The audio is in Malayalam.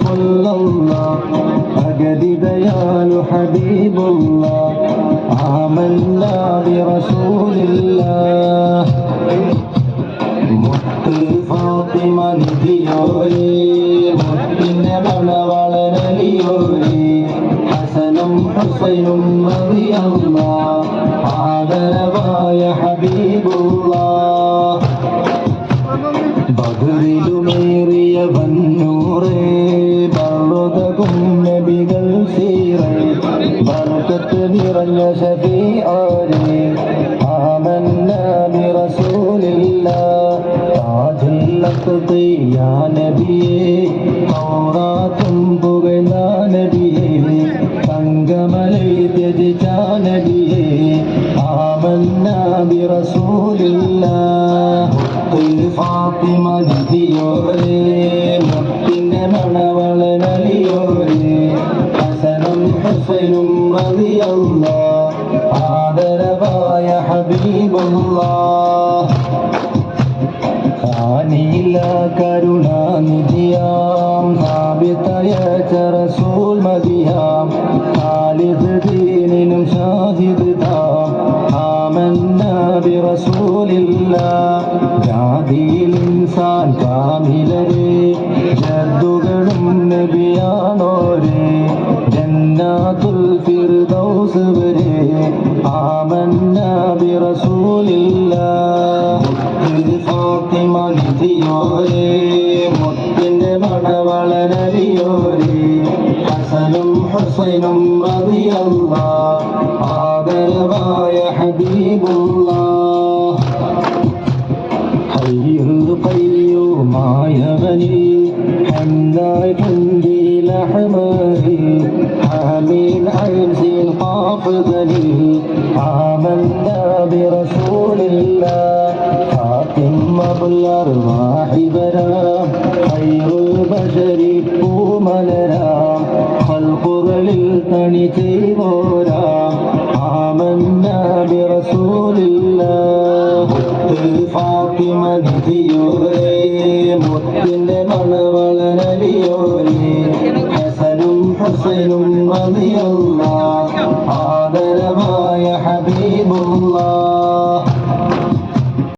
സ്വല്ലല്ലാഹ് അഗതി ദയാലു ഹബീബുല്ലാഹ് ആമന്നാ ബിറസൂലില്ലാഹ് മുത്ത് ഫാത്തിമ നിധിയോരേ മുത്തിന്റെ മണവളനലിയോരേ ഹസനും ഹുസൈനും റളിയല്ലാഹ് ആദരവായ ഹബീബുല്ലാഹ്. വന്നൂറേ ബറുതകും നബികൾ സീറേ ബർക്കത്ത് നിറഞ്ഞ ഷഫീആരേ ആമന്ന ബിറസൂലില്ലാ താജില്ലത്ത് യാ നബിയേ തൗറാത്തും പുകഴ്ന്ന നബിയേ തങ്കമലൈ ത്യജിച്ച നബിയേ നദിയോരേ മുത്തിന്റെ മണവളനലിയോരേ ഹസനും ഹുസൈനും റളിയല്ലാഹ് ആദരവായ ഹബീബുല്ലാഹ്. ഖാനിയില്ല കരുണാനിധിയാം. സാബിതയ റസൂൽ മദിയാം ഖാലിദ് ദീനിനും ഷാഹിദ് താം ആമന്ന ബിറസൂലില്ല ജാതിയിൽ ഇൻസാൻ കാമിലരെ നബിയാണോരേ? ജന്നാത്തുൽ ഫിർദൗസ് വരെ ആമന്ന ബിറസൂലില്ല ഫാത്തിമ നിധിയോരേ മുത്തിന്റെ മണവളനലിയോരേ ഹസനും ഹുസൈനും റളിയല്ലാഹ് ആദരവായ ഹബീബുല്ലാഹ് ഹയ്യുൽ പൂമലരാം ഖൽഖുകളിൽ തണി ചെയ്തോരാം ഫാത്തിമ നിധിയോരേ മുത്തിന്റെ മണവളനലിയോരേ ഹസനും ഹസനും മതിയല്ല ആദര